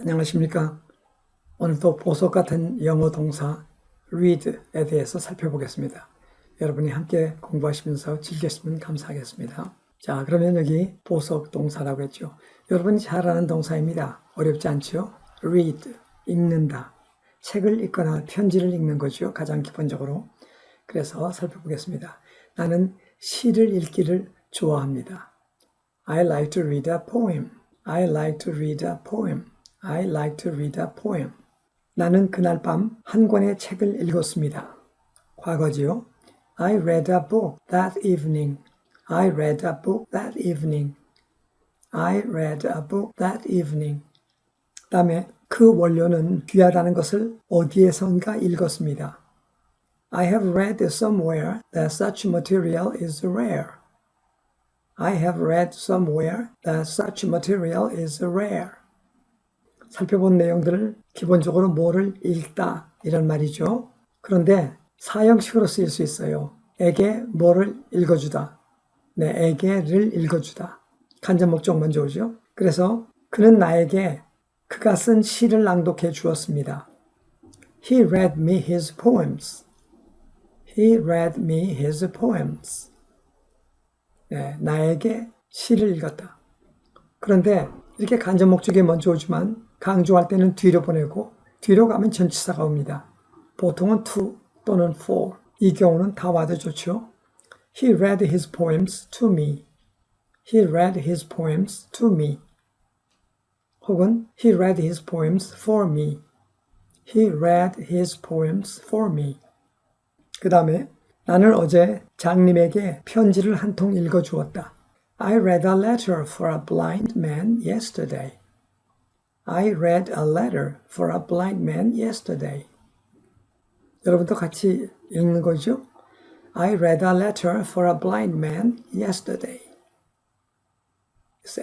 안녕하십니까. 오늘도 보석 같은 영어 동사 read에 대해서 살펴보겠습니다. 여러분이 함께 공부하시면서 즐기시면 감사하겠습니다. 자, 그러면 여기 보석 동사라고 했죠. 여러분이 잘 아는 동사입니다. 어렵지 않죠? read, 읽는다. 책을 읽거나 편지를 읽는 거죠. 가장 기본적으로. 그래서 살펴보겠습니다. 나는 시를 읽기를 좋아합니다. I like to read a poem. I like to read a poem. I like to read a poem. 나는 그날 밤 한 권의 책을 읽었습니다. 과거지요. I read a book that evening. I read a book that evening. I read a book that evening. 다음에 그 원료는 귀하다는 것을 어디에선가 읽었습니다. I have read somewhere that such material is rare. I have read somewhere that such material is rare. 살펴본 내용들을 기본적으로 뭐를 읽다 이런 말이죠. 그런데 사형식으로 쓰일 수 있어요. 에게 뭐를 읽어주다. 네, 에게를 읽어주다. 간접 목적 먼저 오죠. 그래서 그는 나에게 그가 쓴 시를 낭독해 주었습니다. He read me his poems. He read me his poems. 네, 나에게 시를 읽었다. 그런데 이렇게 간접 목적이 먼저 오지만 강조할 때는 뒤로 보내고 뒤로 가면 전치사가 옵니다. 보통은 to 또는 for. 이 경우는 다 와도 좋죠. He read his poems to me. He read his poems to me. 혹은 He read his poems for me. He read his poems for me. 그 다음에 나는 어제 장님에게 편지를 한 통 읽어주었다. I read a letter for a blind man yesterday. I read a letter for a blind man yesterday. 여러분도 같이 읽는 거죠? I read a letter for a blind man yesterday.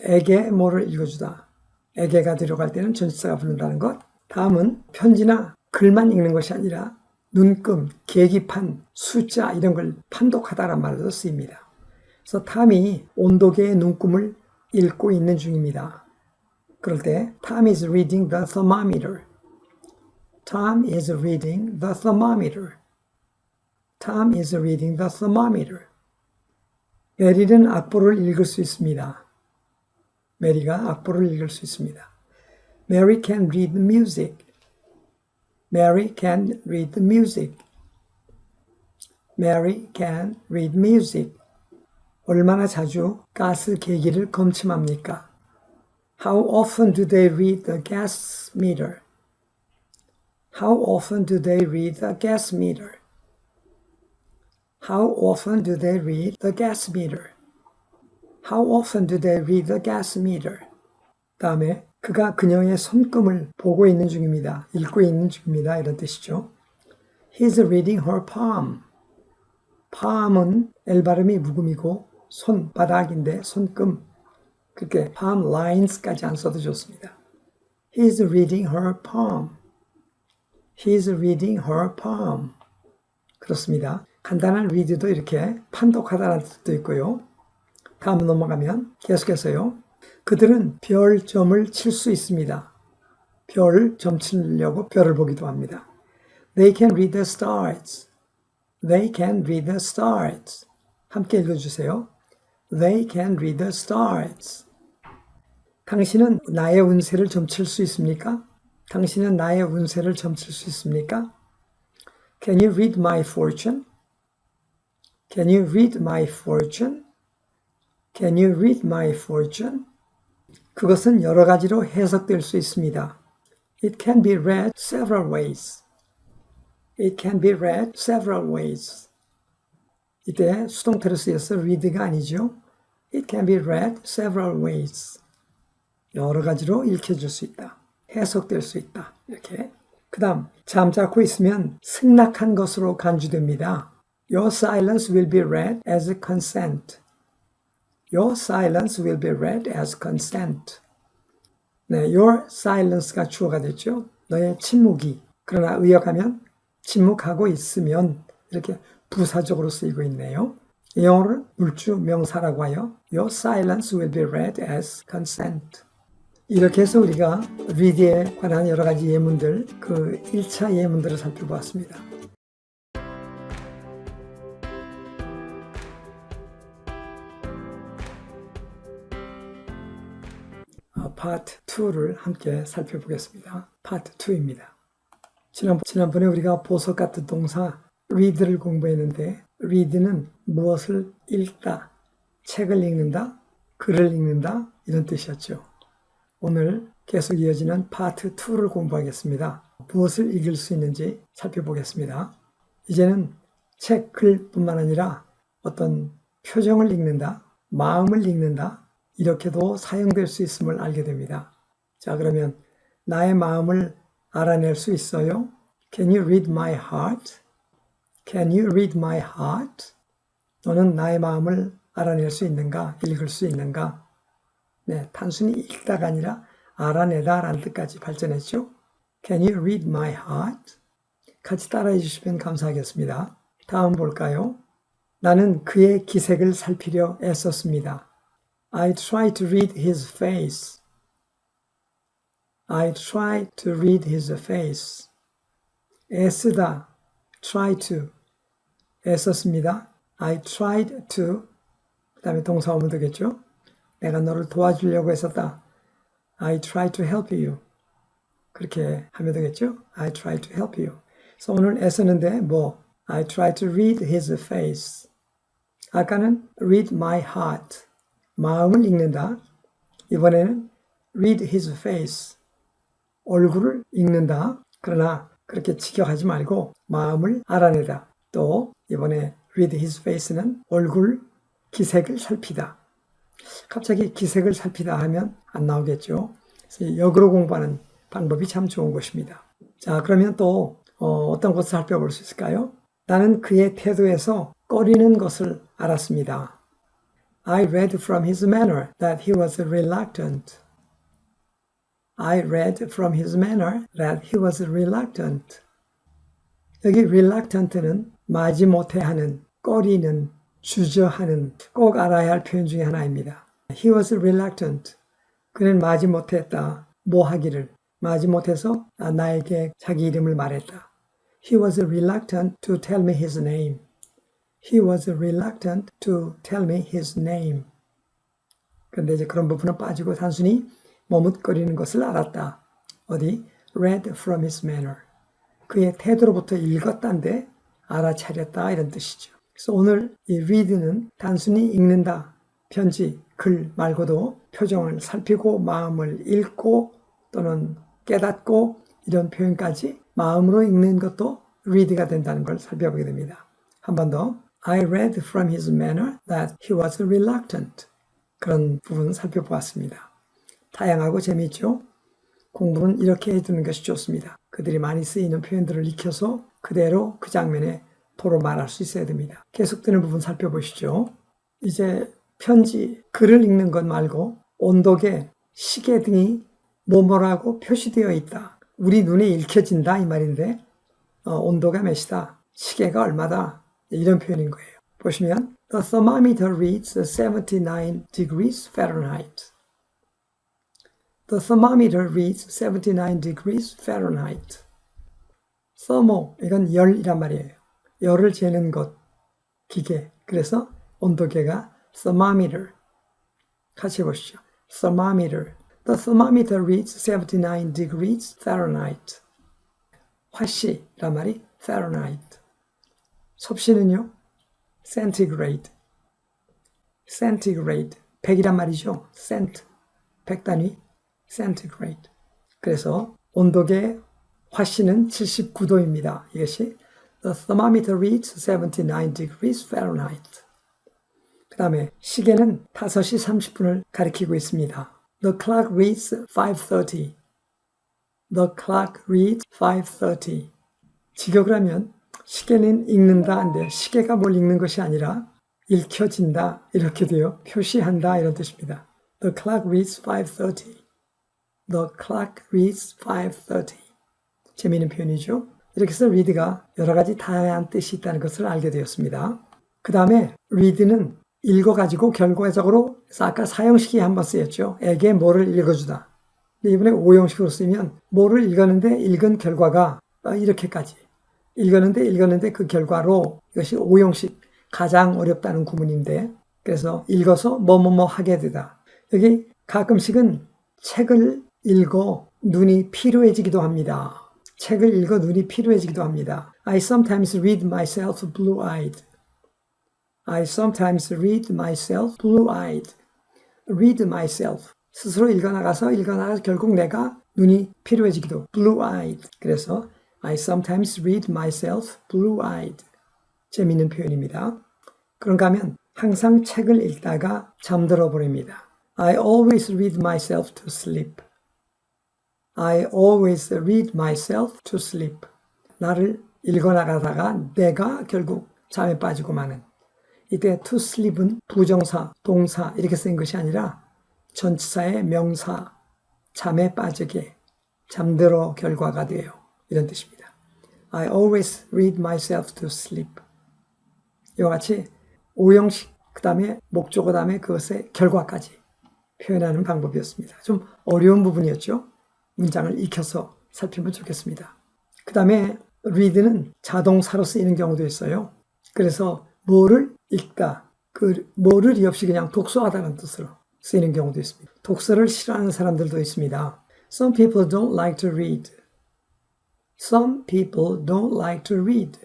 에게 뭐를 읽어주다. 에게가 들어갈 때는 전치사가 붙는다는 것. 다음은 편지나 글만 읽는 것이 아니라 눈금, 계기판, 숫자 이런 걸 판독하다란 말로 쓰입니다. 그래서 탐이 온도계의 눈금을 읽고 있는 중입니다. 그럴 때 Tom is reading the thermometer. Tom is reading the thermometer. Tom is reading the thermometer. 메리는 악보를 읽을 수 있습니다. 메리가 악보를 읽을 수 있습니다. Mary can read the music. Mary can read the music. Mary can read music. 얼마나 자주 가스 계기를 검침합니까? How often do they read the gas meter? How often do they read the gas meter? How often do they read the gas meter? How often do they read the gas meter? 다음에 그가 그녀의 손금을 보고 있는 중입니다. 읽고 있는 중입니다. 이런 뜻이죠. He's reading her palm. palm은 L 발음이 묵음이고 손바닥인데 손금. 그렇게 palm lines까지 안 써도 좋습니다. He's reading her palm. He's reading her palm. 그렇습니다. 간단한 read도 이렇게 판독하다는 뜻도 있고요. 다음 넘어가면 계속해서요. 그들은 별점을 칠 수 있습니다. 별점 치려고 별을 보기도 합니다. They can read the stars. They can read the stars. 함께 읽어주세요. They can read the stars. 당신은 나의 운세를 점칠 수 있습니까? 당신은 나의 운세를 점칠 수 있습니까? Can you read my fortune? Can you read my fortune? Can you read my fortune? 그것은 여러 가지로 해석될 수 있습니다. It can be read several ways. It can be read several ways. 이때 수동태로 쓰여서 read가 아니죠. It can be read several ways. 여러 가지로 읽혀질 수 있다. 해석될 수 있다. 이렇게. 그 다음, 잠자코 있으면 승낙한 것으로 간주됩니다. Your silence will be read as consent. Your silence will be read as consent. 네, your silence가 주어가 됐죠. 너의 침묵이. 그러나 의역하면 침묵하고 있으면 이렇게 부사적으로 쓰이고 있네요. 영어를 물주 명사라고 하여 Your silence will be read as consent. 이렇게 해서 우리가 read에 관한 여러 가지 예문들, 그 1차 예문들을 살펴보았습니다. 어, 파트 2를 함께 살펴보겠습니다. 파트 2입니다. 지난, 지난번에 우리가 보석 같은 동사 read를 공부했는데 read는 무엇을 읽다, 책을 읽는다, 글을 읽는다 이런 뜻이었죠. 오늘 계속 이어지는 파트 2를 공부하겠습니다. 무엇을 읽을 수 있는지 살펴보겠습니다. 이제는 책, 글뿐만 아니라 어떤 표정을 읽는다, 마음을 읽는다, 이렇게도 사용될 수 있음을 알게 됩니다. 자, 그러면 나의 마음을 알아낼 수 있어요? Can you read my heart? Can you read my heart? 너는 나의 마음을 알아낼 수 있는가? 읽을 수 있는가? 네, 단순히 읽다가 아니라 알아내다 라는 뜻까지 발전했죠. Can you read my heart? 같이 따라해 주시면 감사하겠습니다. 다음 볼까요? 나는 그의 기색을 살피려 애썼습니다. I tried to read his face. I tried to read his face. 애쓰다, try to. 애썼습니다. I tried to. 그 다음에 동사 오면 되겠죠? 내가 너를 도와주려고 했었다. I tried to help you. 그렇게 하면 되겠죠? I tried to help you. 그래서 오늘 애쓰는데 뭐 I tried to read his face. 아까는 read my heart. 마음을 읽는다. 이번에는 read his face. 얼굴을 읽는다. 그러나 그렇게 직역하지 말고 마음을 알아내다. 또 이번에 read his face는 얼굴 기색을 살피다. 갑자기 기색을 살피다 하면 안 나오겠죠. 역으로 공부하는 방법이 참 좋은 것입니다. 자, 그러면 또 어, 떤 것을 살펴볼 수 있을까요? 나는 그의 태도에서 꺼리는 것을 알았습니다. I read from his manner that he was reluctant. I read from his manner that he was reluctant. 여기 reluctant는 마지못해 하는, 꺼리는, 주저하는 꼭 알아야 할 표현 중에 하나입니다. He was reluctant. 그는 마지못했다. 뭐 하기를. 마지못해서 나에게 자기 이름을 말했다. He was reluctant to tell me his name. He was reluctant to tell me his name. 그런데 이제 그런 부분은 빠지고 단순히 머뭇거리는 것을 알았다. 어디? read from his manner. 그의 태도로부터 읽었다인데 알아차렸다 이런 뜻이죠. 그래서 오늘 이 read는 단순히 읽는다, 편지, 글 말고도 표정을 살피고 마음을 읽고 또는 깨닫고 이런 표현까지 마음으로 읽는 것도 read가 된다는 걸 살펴보게 됩니다. 한 번 더. I read from his manner that he was reluctant. 그런 부분 살펴보았습니다. 다양하고 재미있죠? 공부는 이렇게 해두는 것이 좋습니다. 그들이 많이 쓰이는 표현들을 익혀서 그대로 그 장면에 도로 말할 수 있어야 됩니다. 계속되는 부분 살펴보시죠. 이제 편지, 글을 읽는 것 말고 온도계, 시계 등이 뭐뭐라고 표시되어 있다. 우리 눈에 읽혀진다 이 말인데 어, 온도가 몇이다. 시계가 얼마다. 이런 표현인 거예요. 보시면 The thermometer reads 79 degrees Fahrenheit. The thermometer reads 79 degrees Fahrenheit. Thermo 이건 열이란 말이에요. 열을 재는 것, 기계. 그래서 온도계가 thermometer. 같이 보시죠. thermometer. The thermometer reads 79 degrees Fahrenheit. 화씨란 말이 Fahrenheit. 섭씨는요? centigrade. centigrade. 100이란 말이죠. cent. 100단위. centigrade. 그래서 온도계 화씨는 79도입니다. 이것이 The thermometer reads 79 degrees Fahrenheit. 그 다음에 시계는 5시 30분을 가리키고 있습니다. The clock reads 5.30. The clock reads 5.30. 직역을 하면 시계는 읽는다 한데 시계가 뭘 읽는 것이 아니라 읽혀진다 이렇게 돼요. 표시한다 이런 뜻입니다. The clock reads 5.30. The clock reads 5.30. 재미있는 표현이죠. 이렇게 해서 read가 여러 가지 다양한 뜻이 있다는 것을 알게 되었습니다. 그 다음에 read는 읽어가지고 결과적으로 아까 사형식이 한번 쓰였죠. 에게 뭐를 읽어주다. 근데 이번에 오형식으로 쓰면 뭐를 읽었는데 읽은 결과가 아, 이렇게까지 읽었는데 읽었는데 그 결과로 이것이 오형식 가장 어렵다는 구문인데 그래서 읽어서 뭐뭐뭐 하게 되다. 여기 가끔씩은 책을 읽어 눈이 피로해지기도 합니다. 책을 읽어 눈이 피로해지기도 합니다. I sometimes read myself blue-eyed. I sometimes read myself blue-eyed. read myself. 스스로 읽어나가서 읽어나가서 결국 내가 눈이 피로해지기도 blue-eyed. 그래서 I sometimes read myself blue-eyed. 재미있는 표현입니다. 그런가 하면 항상 책을 읽다가 잠들어 버립니다. I always read myself to sleep. I always read myself to sleep. 나를 읽어나가다가 내가 결국 잠에 빠지고 마는. 이때 to sleep은 부정사, 동사 이렇게 쓰인 것이 아니라 전치사의 명사, 잠에 빠지게, 잠들어 결과가 돼요. 이런 뜻입니다. I always read myself to sleep. 이와 같이 오형식, 그 다음에 목적어 다음에 그것의 결과까지 표현하는 방법이었습니다. 좀 어려운 부분이었죠. 문장을 익혀서 살피면 좋겠습니다. 그 다음에 read는 자동사로 쓰이는 경우도 있어요. 그래서 뭐를 읽다, 그 뭐를 이 없이 그냥 독서하다는 뜻으로 쓰이는 경우도 있습니다. 독서를 싫어하는 사람들도 있습니다. Some people don't like to read. Some people don't like to read.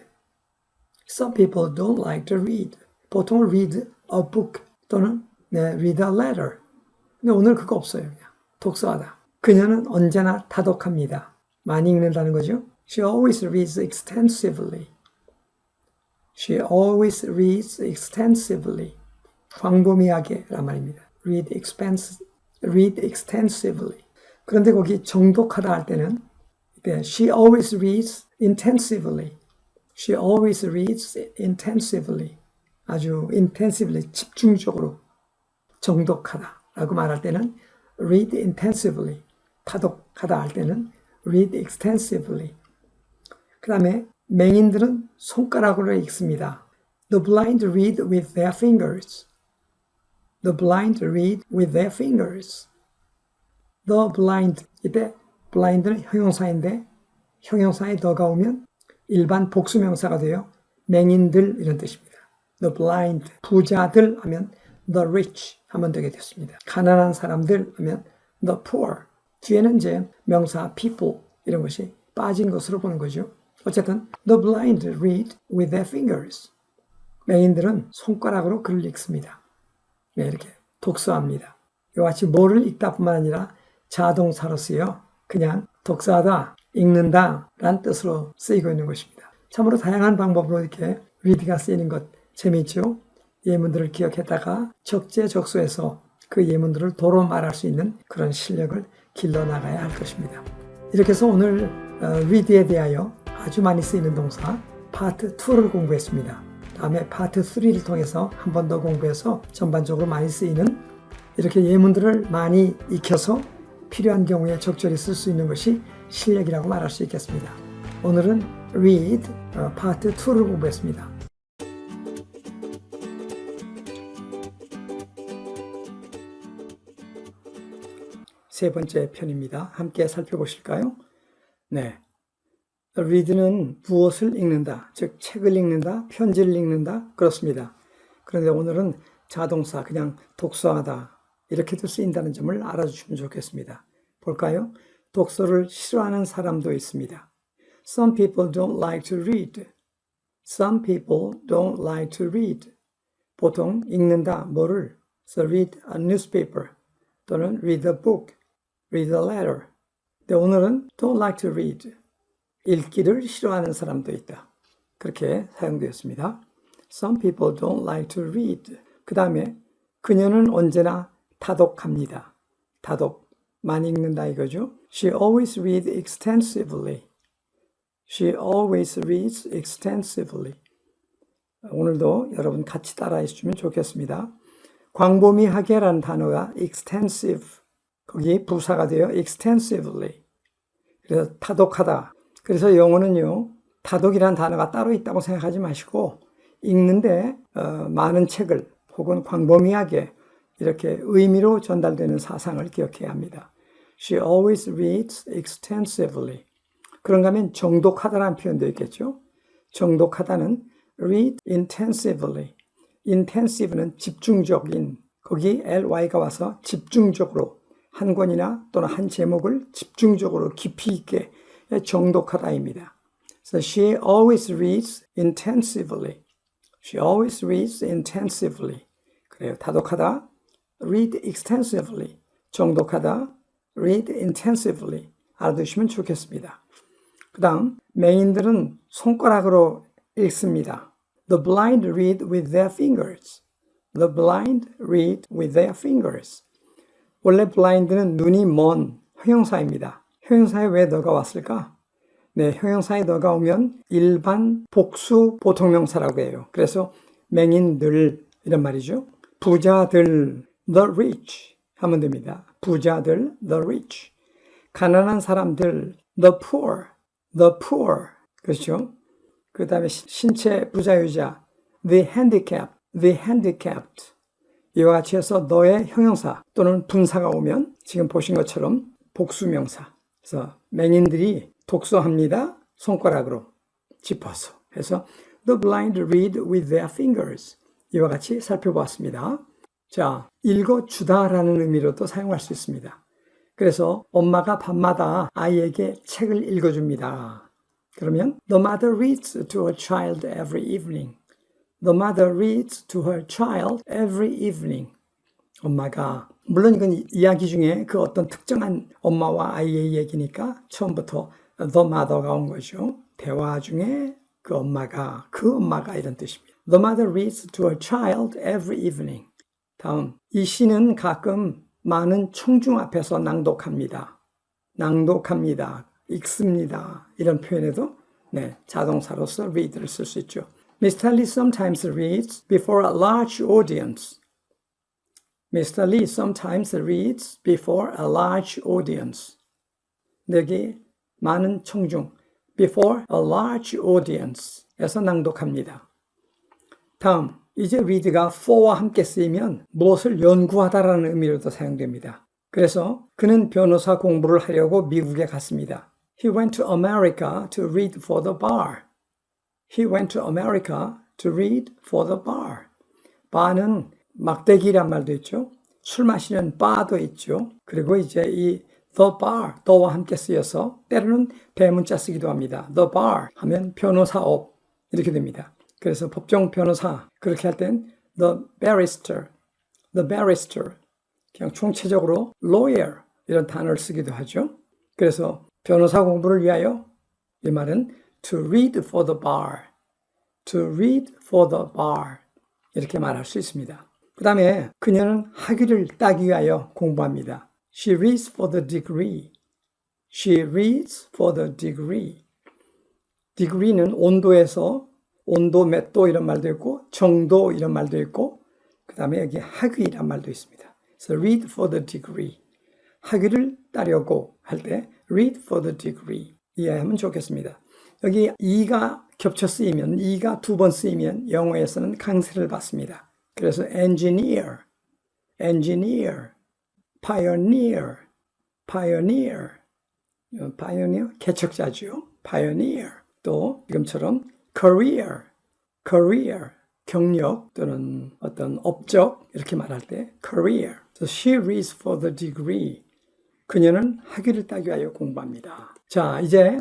Some people don't like to read. 보통 read a book 또는 네, read a letter. 근데 오늘 그거 없어요. 그냥 독서하다. 그녀는 언제나 다독합니다. 많이 읽는다는 거죠. She always reads extensively. She always reads extensively. 광범위하게란 말입니다. Read, expense, read extensively. 그런데 거기 정독하다 할 때는 네, she always reads intensively. She always reads intensively. 아주 intensively, 집중적으로 정독하다라고 말할 때는 read intensively. 타독하다 할 때는 read extensively. 그 다음에 맹인들은 손가락으로 읽습니다. The blind read with their fingers. The blind read with their fingers. The blind 이때 blind는 형용사인데 형용사에 더가 오면 일반 복수명사가 돼요. 맹인들 이런 뜻입니다. The blind 부자들 하면 the rich 하면 되게 됐습니다. 가난한 사람들 하면 the poor 뒤에는 이제 명사 people 이런 것이 빠진 것으로 보는 거죠. 어쨌든 the blind read with their fingers. 맹인들은 손가락으로 글을 읽습니다. 네, 이렇게 독서합니다. 이와 같이 뭐를 읽다뿐만 아니라 자동사로 쓰여 그냥 독서하다, 읽는다 라는 뜻으로 쓰이고 있는 것입니다. 참으로 다양한 방법으로 이렇게 read가 쓰이는 것 재미있죠? 예문들을 기억했다가 적재적소에서 그 예문들을 도로 말할 수 있는 그런 실력을 길러나가야 할 것입니다. 이렇게 해서 오늘 read에 대하여 아주 많이 쓰이는 동사 파트 2를 공부했습니다. 다음에 파트 3를 통해서 한 번 더 공부해서 전반적으로 많이 쓰이는 이렇게 예문들을 많이 익혀서 필요한 경우에 적절히 쓸 수 있는 것이 실력이라고 말할 수 있겠습니다. 오늘은 read 파트 2를 공부했습니다. 세 번째 편입니다. 함께 살펴보실까요? 네. read는 무엇을 읽는다, 즉 책을 읽는다, 편지를 읽는다 그렇습니다. 그런데 오늘은 자동사 그냥 독서하다 이렇게도 쓰인다는 점을 알아주시면 좋겠습니다. 볼까요? 독서를 싫어하는 사람도 있습니다. Some people don't like to read. Some people don't like to read. 보통 읽는다 뭐를 so read a newspaper 또는 read a book, read a letter. 근데 오늘은 don't like to read. 읽기를 싫어하는 사람도 있다. 그렇게 사용되었습니다. Some people don't like to read. 그 다음에 그녀는 언제나 다독합니다. 다독, 많이 읽는다 이거죠. She always reads extensively. She always reads extensively. 오늘도 여러분 같이 따라해 주시면 좋겠습니다. 광범위하게라는 단어가 extensive, 거기 부사가 되어 extensively. 그래서 타독하다. 그래서 영어는요, 타독이라는 단어가 따로 있다고 생각하지 마시고, 읽는데 어, 많은 책을 혹은 광범위하게 이렇게 의미로 전달되는 사상을 기억해야 합니다. She always reads extensively. 그런가 하면 정독하다라는 표현도 있겠죠. 정독하다는 read intensively. intensive는 집중적인 거기 ly가 와서 집중적으로 한 권이나 또는 한 제목을 집중적으로 깊이 있게 정독하다입니다. So she always reads intensively. She always reads intensively. 그래요. 다독하다. read extensively. 정독하다. read intensively. 알아두시면 좋겠습니다. 그 다음, 맹인들은 손가락으로 읽습니다. The blind read with their fingers. The blind read with their fingers. 원래 blind는 눈이 먼 형용사입니다. 형용사에 왜 너가 왔을까? 네, 형용사에 너가 오면 일반 복수 보통명사라고 해요. 그래서 맹인들 이런 말이죠. 부자들, the rich 하면 됩니다. 부자들, the rich. 가난한 사람들, the poor, the poor. 그렇죠? 그 다음에 신체 부자유자, the handicapped, the handicapped. 이와 같이 해서 너의 형용사 또는 분사가 오면 지금 보신 것처럼 복수명사. 그래서 맹인들이 독서합니다. 손가락으로 짚어서. 해서 the blind read with their fingers. 이와 같이 살펴보았습니다. 자, 읽어주다라는 의미로도 사용할 수 있습니다. 그래서 엄마가 밤마다 아이에게 책을 읽어줍니다. 그러면 the mother reads to her child every evening. The mother reads to her child every evening. 엄마가 물론 이건 이야기 중에 그 어떤 특정한 엄마와 아이의 얘기니까 처음부터 the mother가 온 거죠. 대화 중에 그 엄마가 그 엄마가 이런 뜻입니다. The mother reads to her child every evening. 다음 이 시는 가끔 많은 청중 앞에서 낭독합니다. 낭독합니다. 읽습니다. 이런 표현에도 네, 자동사로서 read를 쓸 수 있죠. Mr. Lee sometimes reads before a large audience. Mr. Lee sometimes reads before a large audience. 내게 많은 청중 before a large audience에서 낭독합니다. 다음 이제 read가 for와 함께 쓰이면 무엇을 연구하다라는 의미로도 사용됩니다. 그래서 그는 변호사 공부를 하려고 미국에 갔습니다. He went to America to read for the bar. He went to America to read for the bar. 바는 막대기란 말도 있죠. 술 마시는 바도 있죠. 그리고 이제 이 the bar, 더와 함께 쓰여서 때로는 대문자 쓰기도 합니다. the bar 하면 변호사업 이렇게 됩니다. 그래서 법정 변호사 그렇게 할 땐 the barrister, the barrister 그냥 총체적으로 lawyer 이런 단어를 쓰기도 하죠. 그래서 변호사 공부를 위하여 이 말은 to read for the bar, to read for the bar 이렇게 말할 수 있습니다. 그 다음에 그녀는 학위를 따기 위하여 공부합니다. She reads for the degree. She reads for the degree. degree는 온도에서 온도 몇 도 이런 말도 있고 정도 이런 말도 있고 그 다음에 여기 학위란 말도 있습니다. So read for the degree. 학위를 따려고 할 때 read for the degree 이해하면 좋겠습니다. 여기 이가 겹쳐 쓰이면 이가 두 번 쓰이면 영어에서는 강세를 받습니다. 그래서 engineer, engineer, pioneer, pioneer, pioneer 개척자죠. pioneer 또 지금처럼 career, career 경력 또는 어떤 업적 이렇게 말할 때 career. So she reads for the degree. 그녀는 학위를 따기 위하여 공부합니다. 자, 이제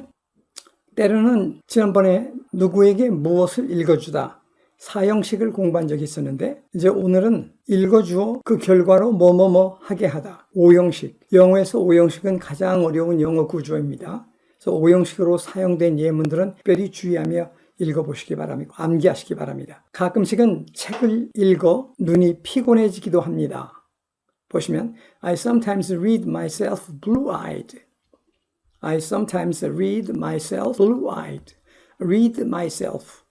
때로는 지난번에 누구에게 무엇을 읽어주다 사형식을 공부한 적이 있었는데 이제 오늘은 읽어주어 그 결과로 뭐뭐뭐 하게 하다. 오형식. 영어에서 오형식은 가장 어려운 영어 구조입니다. 그래서 오형식으로 사용된 예문들은 특별히 주의하며 읽어보시기 바랍니다. 암기하시기 바랍니다. 가끔씩은 책을 읽어 눈이 피곤해지기도 합니다. 보시면 I sometimes read myself blue-eyed. I sometimes read myself blue-eyed. read myself.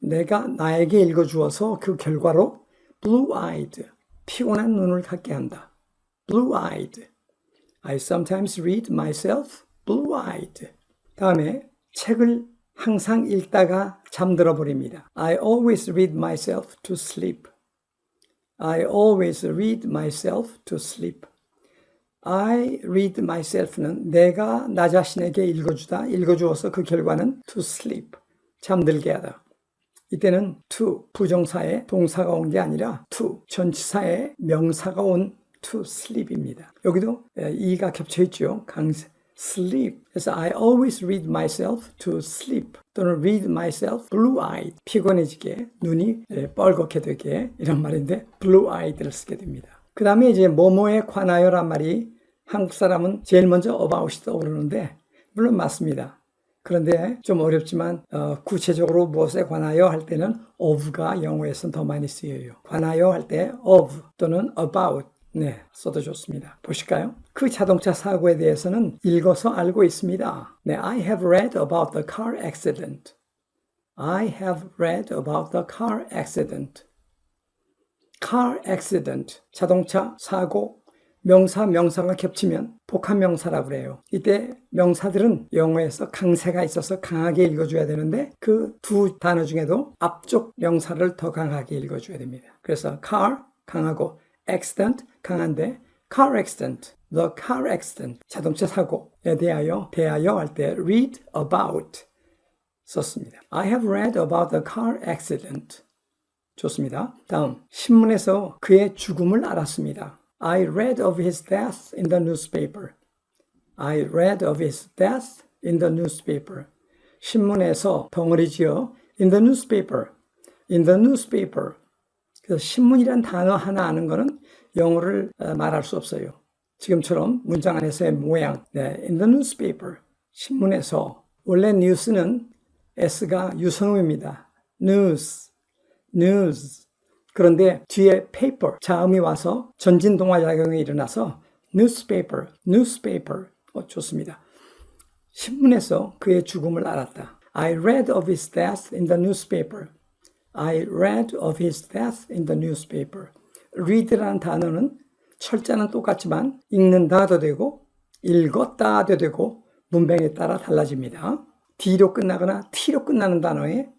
내가 나에게 읽어주어서 그 결과로 blue-eyed. 피곤한 눈을 갖게 한다. blue-eyed. I sometimes read myself blue-eyed. 다음에 책을 항상 읽다가 잠들어 버립니다. I always read myself to sleep. I always read myself to sleep. I read myself는 내가 나 자신에게 읽어주다, 읽어주어서 그 결과는 to sleep, 잠들게 하다. 이때는 to 부정사의 동사가 온 게 아니라 to 전치사의 명사가 온 to sleep입니다. 여기도 에, 이가 겹쳐 있죠. 강세 sleep. 그래서 I always read myself to sleep 또는 read myself blue-eyed 피곤해지게 눈이 에, 뻘겋게 되게 이런 말인데 blue-eyed를 쓰게 됩니다. 그 다음에 이제 뭐뭐에 관하여란 말이 한국 사람은 제일 먼저 about이 떠오르는데 물론 맞습니다. 그런데 좀 어렵지만 어, 구체적으로 무엇에 관하여 할 때는 of가 영어에서는 더 많이 쓰여요. 관하여 할 때 of 또는 about 네, 써도 좋습니다. 보실까요? 그 자동차 사고에 대해서는 읽어서 알고 있습니다. 네, I have read about the car accident. I have read about the car accident. Car accident, 자동차 사고, 명사, 명사가 겹치면 복합 명사라고 그래요. 이때 명사들은 영어에서 강세가 있어서 강하게 읽어줘야 되는데 그 두 단어 중에도 앞쪽 명사를 더 강하게 읽어줘야 됩니다. 그래서 car, 강하고 accident, 강한데 car accident, the car accident, 자동차 사고에 대하여, 대하여 할 때 read about 썼습니다. I have read about the car accident. 좋습니다. 다음, 신문에서 그의 죽음을 알았습니다. I read of his death in the newspaper. I read of his death in the newspaper. 신문에서 덩어리 지어 in the newspaper. in the newspaper. 그래서 신문이란 단어 하나 아는 거는 영어를 어, 말할 수 없어요. 지금처럼 문장 안에서의 모양. 네, in the newspaper. 신문에서. 원래 뉴스는 S가 유성음입니다. news. News. 그런데 뒤에 paper 자음이 와서 전진 동화 작용이 일어나서 newspaper, newspaper. 어, 좋습니다. 신문에서 그의 죽음을 알았다. I read of his death in the newspaper. I read of his death in the newspaper. read라는 단어는 철자는 똑같지만 읽는다도 되고 읽었다도 되고 문맥에 따라 달라집니다. D로 끝나거나 T로 끝나는 단어에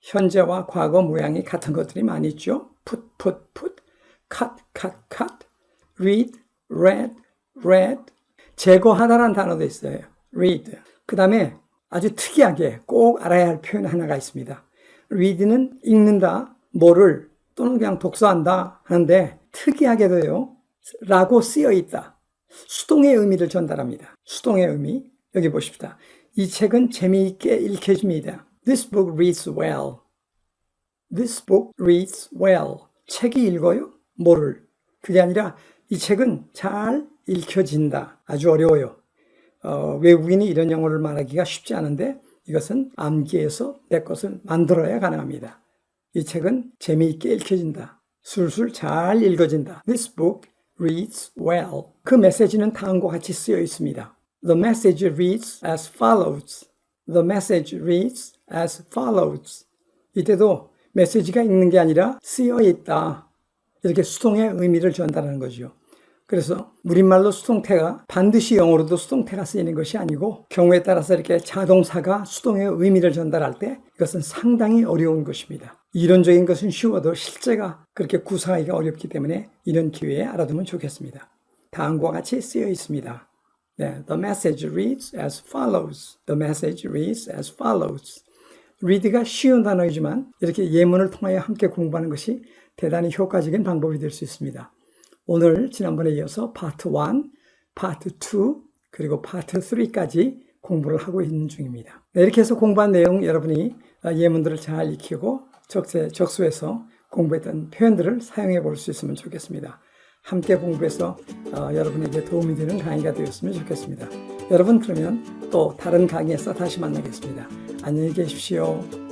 현재와 과거 모양이 같은 것들이 많이 있죠. put, put, put, cut, cut, cut, read, read, read. 제거하다라는 단어도 있어요. read. 그 다음에 아주 특이하게 꼭 알아야 할 표현 하나가 있습니다. read는 읽는다, 뭐를 또는 그냥 독서한다 하는데 특이하게도요. 라고 쓰여 있다. 수동의 의미를 전달합니다. 수동의 의미. 여기 보십시다. 이 책은 재미있게 읽혀집니다. This book reads well. This book reads well. 책이 읽어요? 뭐를? 그게 아니라 이 책은 잘 읽혀진다. 아주 어려워요. 어, 외국인이 이런 영어를 말하기가 쉽지 않은데 이것은 암기해서 내 것을 만들어야 가능합니다. 이 책은 재미있게 읽혀진다. 술술 잘 읽어진다. This book reads well. 그 메시지는 다음과 같이 쓰여 있습니다. The message reads as follows. The message reads as follows. 이때도 메시지가 있는 게 아니라 쓰여 있다. 이렇게 수동의 의미를 전달하는 거죠. 그래서 우리말로 수동태가 반드시 영어로도 수동태가 쓰이는 것이 아니고 경우에 따라서 이렇게 자동사가 수동의 의미를 전달할 때 이것은 상당히 어려운 것입니다. 이론적인 것은 쉬워도 실제가 그렇게 구사하기가 어렵기 때문에 이런 기회에 알아두면 좋겠습니다. 다음과 같이 쓰여 있습니다. 네, the message reads as follows. The message reads as follows. read가 쉬운 단어이지만 이렇게 예문을 통하여 함께 공부하는 것이 대단히 효과적인 방법이 될 수 있습니다. 오늘 지난번에 이어서 파트 1, 파트 2, 그리고 파트 3까지 공부를 하고 있는 중입니다. 네, 이렇게 해서 공부한 내용 여러분이 예문들을 잘 익히고 적세, 적수해서 공부했던 표현들을 사용해 볼 수 있으면 좋겠습니다. 함께 공부해서 어, 여러분에게 도움이 되는 강의가 되었으면 좋겠습니다. 여러분 그러면 또 다른 강의에서 다시 만나겠습니다. 안녕히 계십시오.